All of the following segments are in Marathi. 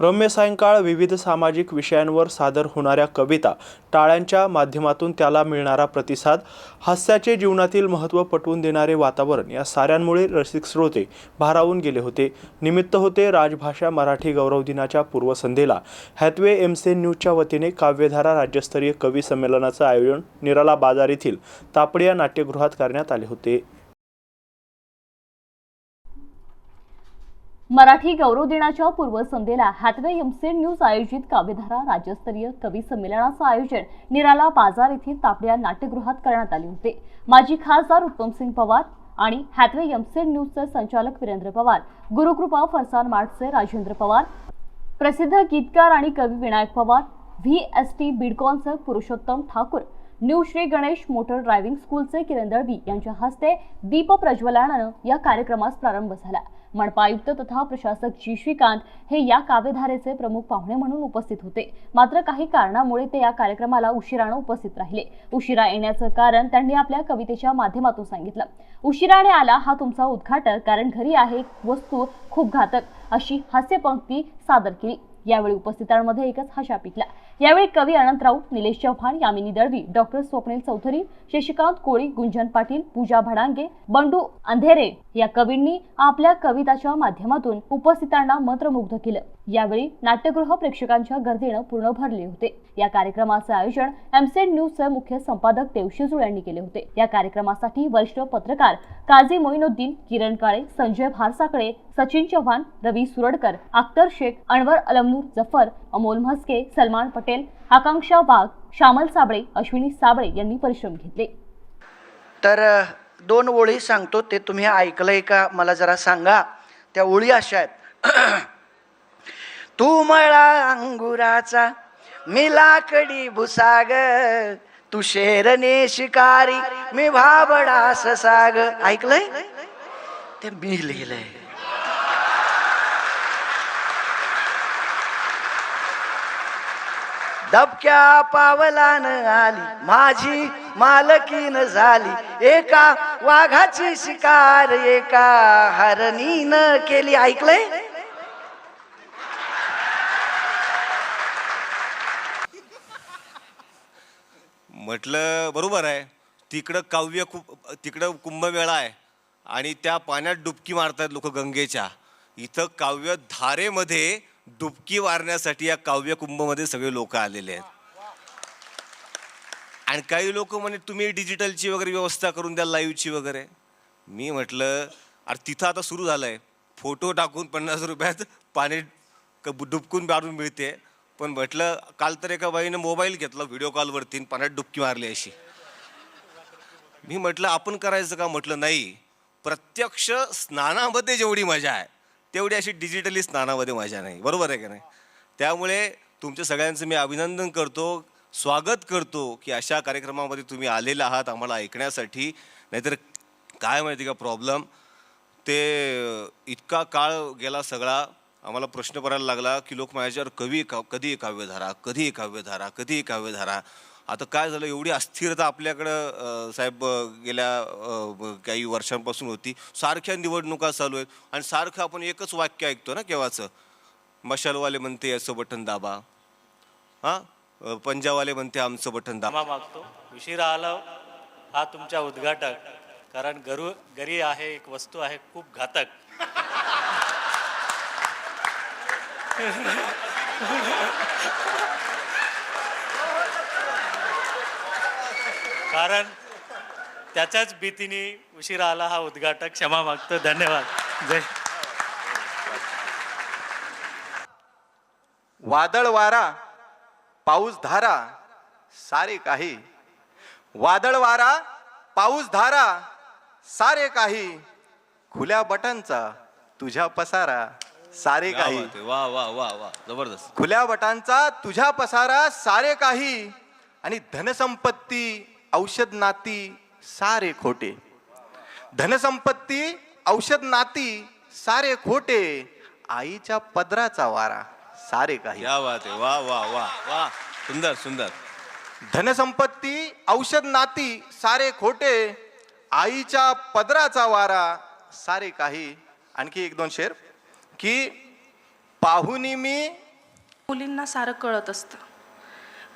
रम्य सायंकाळ विविध सामाजिक विषयांवर सादर होणाऱ्या कविता टाळ्यांच्या माध्यमातून त्याला मिळणारा प्रतिसाद हास्याचे जीवनातील महत्त्व पटवून देणारे वातावरण या साऱ्यांमुळे रसिक श्रोते भारावून गेले होते. निमित्त होते राजभाषा मराठी गौरव दिनाच्या पूर्वसंध्येला. हॅथवे एमसेन न्यूजच्या वतीने काव्यधारा राज्यस्तरीय कवी संमेलनाचं आयोजन निराला बाजार येथील तापडिया नाट्यगृहात करण्यात आले होते. मराठी गौरव दिनाच्या पूर्वसंध्येला हॅथवे एमसेन न्यूज आयोजित काव्यधारा राज्यस्तरीय कवी संमेलनाचं आयोजन निराला बाजार येथील तापड्या नाट्यगृहात करण्यात आले होते. माजी खासदार उत्तमसिंग पवार आणि हॅथवे एमसेन न्यूजचे संचालक वीरेंद्र पवार गुरुकृपा फरसान मार्टचे राजेंद्र पवार प्रसिद्ध गीतकार आणि कवी Vinayak Pawar V S T बिडकॉनचे Purushottam Thakur New Shri Ganesh Motor Driving स्कूलचे किरण दळवी यांच्या हस्ते दीप प्रज्वलनानं या कार्यक्रमास प्रारंभ झाला. मनपा आयुक्त तथा प्रशासक जी. श्रीकांत हे या काव्यधारेचे प्रमुख पाहुणे म्हणून उपस्थित होते. मात्र काही कारणामुळे ते या कार्यक्रमाला उशिरानं उपस्थित राहिले. उशिरा येण्याचं कारण त्यांनी आपल्या कवितेच्या माध्यमातून सांगितलं. उशिराने आला हा तुमचा उद्घाटक कारण घरी आहे वस्तू खूप घातक अशी हास्यपंक्ती सादर केली. यावेळी उपस्थितांमध्ये एकच हशा पिकला यावेळी कवी अनंत राऊत निलेश चव्हाण यामिनी दळवी डॉक्टर स्वप्नील चौधरी शशिकांत कोळी गुंजन पाटील पूजा भडांगे बंडू अंधेरे या कवींनी आपल्या कविताच्या माध्यमातून उपस्थितांना मंत्रमुग्ध केलं. यावेळी नाट्यगृह प्रेक्षकांच्या गर्दीनं पूर्ण भरले होते. या कार्यक्रमाचे आयोजन एमसेड न्यूजचे मुख्य संपादक देवशिजू यांनी केले होते. या कार्यक्रमासाठी वरिष्ठ पत्रकार काझी मोईनुद्दीन किरण काळे संजय भारसाकडे सचिन चव्हाण रवी सुरडकर अख्तर शेख अनवर अलमनूर जफर अमोल म्हस्के सलमान पटेल आकांक्षा वाघ श्यामल साबळे अश्विनी साबळे यांनी परिश्रम घेतले. तर दोन ओळी सांगतो ते तुम्ही ऐकलंय का? मला जरा सांगा. त्या ओळी अशा आहेत. तू मळा अंगुराचा मी लाकडी भुसाग तू शेरने शिकारी मी भाबडा ससाग. ऐकलंय? ते मी लिहिलंय. दबक्या पावलान आली माझी मालकीन झाली. एका वाघाची शिकार एका हरणीनं केली. ऐकलंय? म्हटलं बरोबर आहे. तिकडं काव्य खूप तिकडं कुंभमेळा आहे आणि त्या पाण्यात डुबकी मारतात लोक गंगेच्या. इथं काव्य धारेमध्ये डुबकी मारण्यासाठी या काव्य कुंभमध्ये सगळे लोक आलेले आहेत. आणि काही लोक म्हणे तुम्ही डिजिटलची वगैरे व्यवस्था करून द्या लाईव्हची वगैरे. मी म्हटलं अरे तिथं आता सुरू झालं आहे फोटो टाकून पन्नास रुपयात पाणी डुबकून मारून मिळते. पण म्हटलं काल तर एका बाईनं मोबाईल घेतला व्हिडिओ कॉलवरती पाण्यात डुबकी मारली अशी. मी म्हटलं आपण करायचं का? म्हटलं नाही. प्रत्यक्ष स्नानामध्ये जेवढी मजा आहे तेवढी अशी डिजिटली स्नानामध्ये मजा नाही. बरोबर आहे का नाही? त्यामुळे तुमच्या सगळ्यांचं मी अभिनंदन करतो स्वागत करतो की अशा कार्यक्रमामध्ये तुम्ही आलेले आहात आम्हाला ऐकण्यासाठी. नाहीतर काय माहिती का प्रॉब्लेम ते इतका काळ गेला सगळा. आम्हाला प्रश्न पडायला लागला की लोक माझ्यावर कवी का कधी काव्यधारा कधी काव्यधारा कधी काव्यधारा आता काय झालं? एवढी अस्थिरता आपल्याकडं साहेब गेल्या काही वर्षांपासून होती. सारख्या निवडणुका चालू आहेत. आणि सारखं आपण एकच वाक्य ऐकतो ना केव्हाचं? मशालवाले म्हणते याचं बटन दाबा. हां? पंजाबवाले पंजावाले म्हणते आमचं बटन दाबा. मागतो. उशिरा आला. हा तुमच्या उद्घाटक. कारण गरु घरी आहे एक वस्तू आहे खूप घातक. कारण त्याच्याच भीतीने उशिरा आला हा उद्घाटक. क्षमा मागतो. धन्यवाद. जय. वादळ वारा पाऊस धारा सारे काही. वादळ वारा पाऊस धारा सारे काही. खुल्या बटनचा तुझ्या पसारा. सारे काही. वा वा वा वा जबरदस्त. खुल्या बटांचा तुझ्या पसारा सारे काही आणि धनसंपत्ती औषध नाती सारे खोटे. धनसंपत्ती औषध नाती सारे खोटे. आईच्या पदराचा वारा सारे काही. वा वा वा वा सुंदर सुंदर. धनसंपत्ती औषध नाती सारे खोटे. आईच्या पदराचा वारा सारे काही. आणखी एक दोन शेर. की पाहुनी मी मुलींना सारं कळत असतं.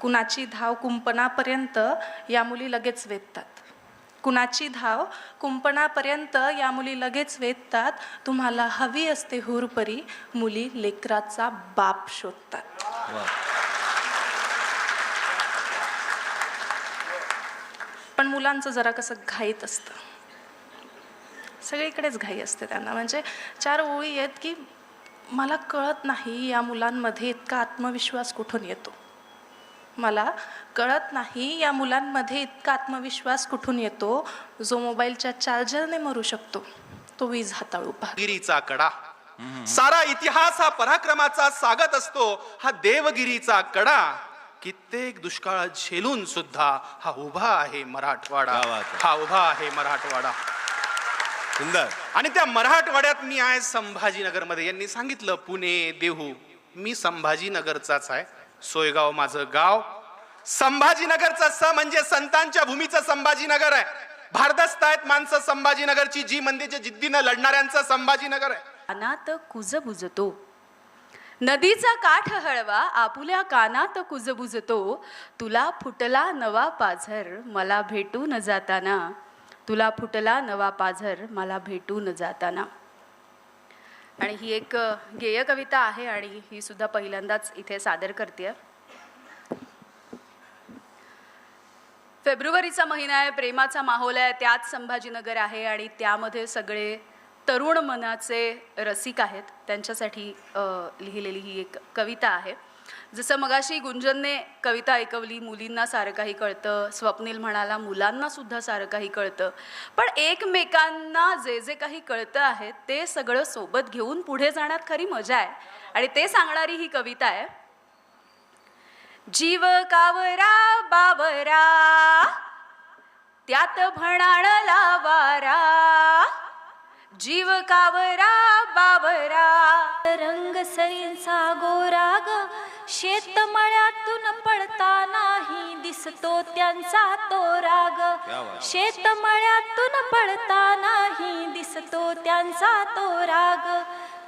कुणाची धाव कुंपणापर्यंत या मुली लगेच वेधतात. कुणाची धाव कुंपणापर्यंत या मुली लगेच वेधतात. तुम्हाला हवी असते हुरपरी मुली लेकराचा बाप शोधतात. पण मुलांचं जरा कसं घाईत असतं. सगळीकडेच घाई असते त्यांना. म्हणजे चार ओळी आहेत की मला कळत नाही या मुलांमध्ये इतका आत्मविश्वास कुठून येतो. मला कळत नाही या मुलांमध्ये इतका आत्मविश्वास कुठून येतो जो मोबाईलच्या चार्जरने मरू शकतो. तो वीज हाताळू पाहतो गिरीचा कडा. सारा इतिहास हा पराक्रमाचा सागत असतो. हा देवगिरीचा कडा. कित्येक दुष्काळ झेलून सुद्धा हा उभा आहे मराठवाडा. हा उभा आहे मराठवाडा. सुंदर. आणि त्या मराठवाड्यात मी आहे संभाजीनगरमध्ये. यांनी सांगितलं पुणे देहू मी संभाजीनगरचाच आहे. सोयगाव माझं गाव. संभाजीनगरचं स म्हणजे संतांच्या भूमीचं संभाजीनगर आहे. भारदस्त आहेत माणसं संभाजीनगरची जी मंदिरच्या जिद्दीनं लढणाऱ्यांचं संभाजीनगर आहे. कानात कुज बुजतो. नदीचा काठ हळवा आपुल्या कानात कुज बुजतो. तुला फुटला नवा पाझर मला भेटून जाताना. तुला फुटला नवा पाझर मला भेटून जाताना. आणि ही एक गेय कविता आहे आणि ही सुद्धा पहिल्यांदाच इथे सादर करते फेब्रुवारीचा महिना आहे प्रेमाचा माहोल आहे त्यात संभाजीनगर आहे आणि त्यामध्ये सगळे तरुण मनाचे रसिक आहेत. त्यांच्यासाठी लिहिलेली ही एक कविता आहे. जसं मगाशी गुंजनने कविता ऐकवली मुलींना सारं काही कळतं. स्वप्नील म्हणाला मुलांना सुद्धा सारं काही कळतं. पण एकमेकांना जे जे काही कळतं आहे ते सगळं सोबत घेऊन पुढे जाण्यात खरी मजा आहे. आणि ते सांगणारी ही कविता आहे. जीव कावरा बावरा त्यात भणाणला वारा जीव कावरा बावरा. रंग सरींचा गोरा शेतमळ्यातून पडता नाही दिसतो त्यांचा तो राग. शेतमळ्यातून पडता नाही दिसतो त्यांचा तो राग.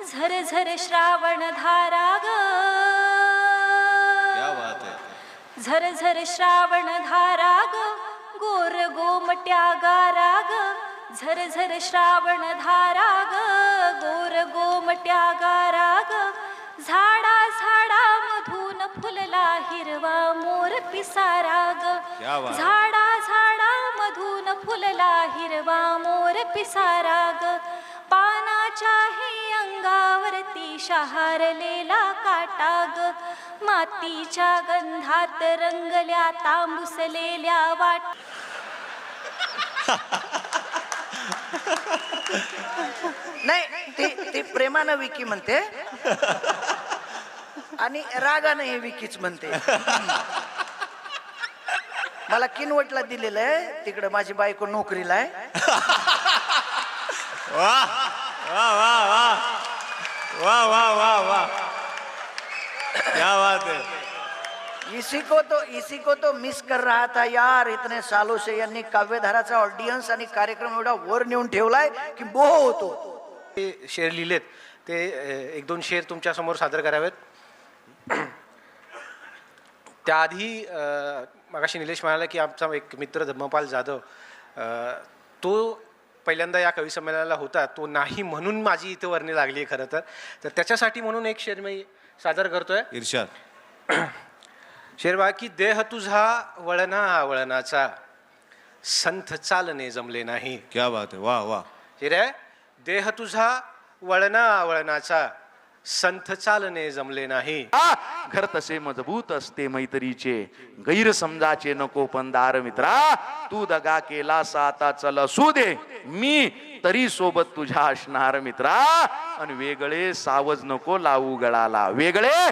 झर झर श्रावण धाराग झर झर श्रावण धाराग गोर गोमट्या गाराग झर झर श्रावण धाराग गोर गोमट्या गाराग झाडा फुलला हिरवा मोर पिसाराग क्या बात. झाडा झाडा मधून फुलला हिरवा मोर पिसाराग पानाच्याही अंगावरती शहारलेला काटाग. मातीच्या गंधात रंगल्या तांबुसलेल्या वाट. नाही ती ती प्रेमानं विकी म्हणते. आणि रागानं हे विकीच म्हणते. मला किनवटला दिलेलं आहे तिकडे माझी बायको नोकरीला आहे. वाह वाह वाह वाह. वाह वाह वाह वाह. क्या बात है. इसी को तो इसी को तो मिस कर रहा था यार इतने सालों से यांनी काव्यधाराचा ऑडियन्स आणि कार्यक्रम एवढा वर नेऊन ठेवलाय की बोह होतो ते शेर लिहिलेत. ते एक दोन शेर तुमच्यासमोर सादर करावेत. त्याआधी मगाशी निलेश म्हणाला की आमचा एक मित्र धम्मपाल जाधव तो पहिल्यांदा या कवी संमेलनाला होता तो नाही म्हणून माझी इथे वर्णी लागली आहे खरं तर. तर त्याच्यासाठी म्हणून एक शेर मी सादर करतोय. इर्शाद. शेरबा की देह तुझा वळणा वळणाचा संथ चालणे जमले नाही. क्या बात है वाह वाह हिरे देह तुझा वळणा वळणाचा संथ चालणे जमले नाही. घर तसे मजबूत असते मैत्रीचे. गैरसमजाचे नको पंदार मित्रा. तू दगा केला आता चल असू दे. मी तरी सोबत तुझ्या असणार मित्रा. आणि वेगळे सावज नको लावू गळाला. वेगळे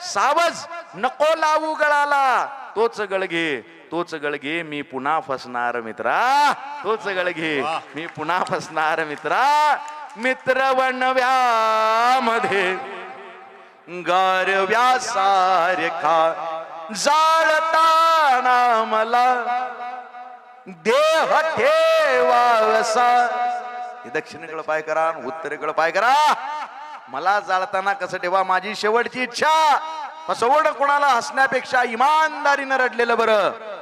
सावज नको लावू गळाला. तोच गळघे तोच गळघे मी पुन्हा फसणार मित्रा. तोच गळघे मी पुन्हा फसणार मित्रा. मित्र वनव्यामध्ये गारव्या सारखा जाळताना मला देह ठेवावसा हे दक्षिणेकडे पाय करा आणि उत्तरेकडे पाय करा. मला जाळताना कसं ठेवा माझी शेवटची इच्छा. फसवणं कुणाला हसण्यापेक्षा इमानदारीनं रडलेलं बरं.